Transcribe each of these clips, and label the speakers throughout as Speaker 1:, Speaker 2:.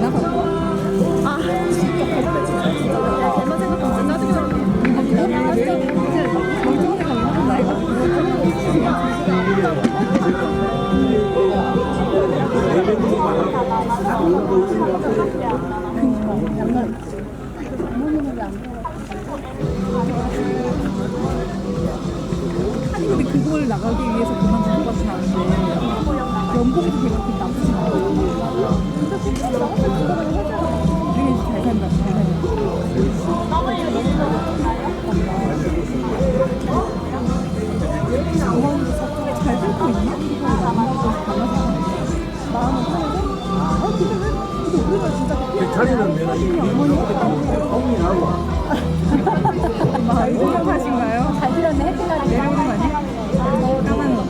Speaker 1: 나가? 아 짜증나.
Speaker 2: 아니 근데 그걸 나가기 위해서 그만둔 것 같진 않은데 연봉도 그렇게 나쁘지 않고 되게 잘 산다 잘 산다 잘 살고 있나? 마음은 편해서? 아 근데 왜 근데 우리가 진짜
Speaker 3: 자리는 내가
Speaker 2: 잘 생각하신가요?
Speaker 1: 잘 들었네 혜진아.
Speaker 2: 내려오는 거 아니야? 까만 거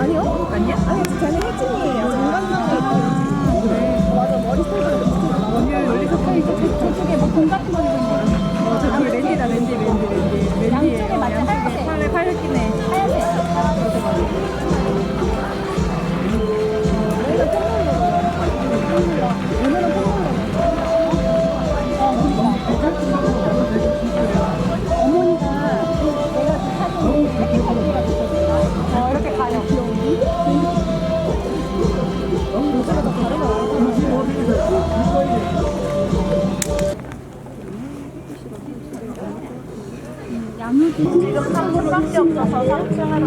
Speaker 1: 아니요?
Speaker 2: 아니야?
Speaker 1: 아니 저는 혜진이에요. 장관장이 네. 맞아 머리 스타일이
Speaker 2: 원율 여기서 저쪽에 뭐공 같은 거
Speaker 4: 지금 3분밖에 없어서 3층으로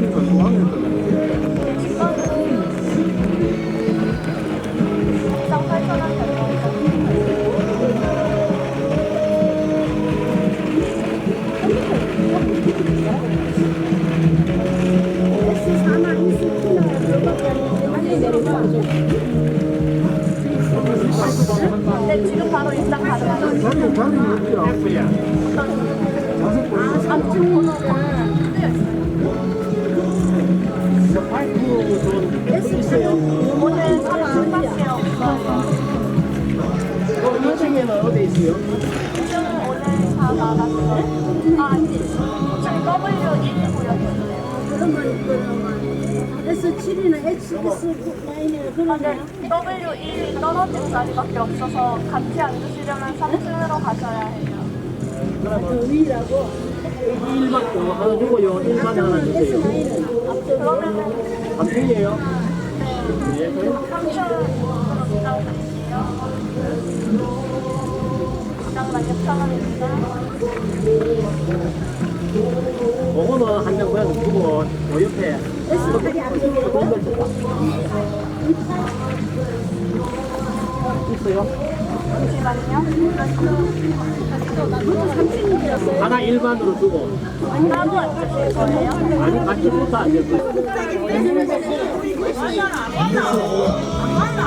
Speaker 4: 드 네, 지금 바로 입장 가능하세요.
Speaker 3: 자리 자리 없지라
Speaker 4: 3층 번호는 뜨여 있어요. 오늘 3층밖에 없어서
Speaker 3: 2층에는 어디 있어요?
Speaker 4: 지금 오늘 다 나갔어요. 아, 아니지. W1 보여주세요.
Speaker 5: S7이나 HS9에 그런
Speaker 4: 근데 W1이 떨어진 자리밖에 없어서 같이 앉으시려면 3층으로 가셔야 해요.
Speaker 5: 그 위라고
Speaker 3: 1번 하나 주고요 1번 하나 주세요
Speaker 4: 그러면은
Speaker 3: 안 틀려요?
Speaker 4: 네, 3층으로 입장 드릴게요. 입장만 6,000원입니다.
Speaker 3: 그거는 한장 그냥 두고 그 옆에
Speaker 5: S8이 안 되고
Speaker 3: 있어요?
Speaker 4: 잠시만요.
Speaker 3: 하나 일반으로
Speaker 4: 거예요?
Speaker 3: 아니 같이 붙어
Speaker 4: 안 맞아. 안 맞아.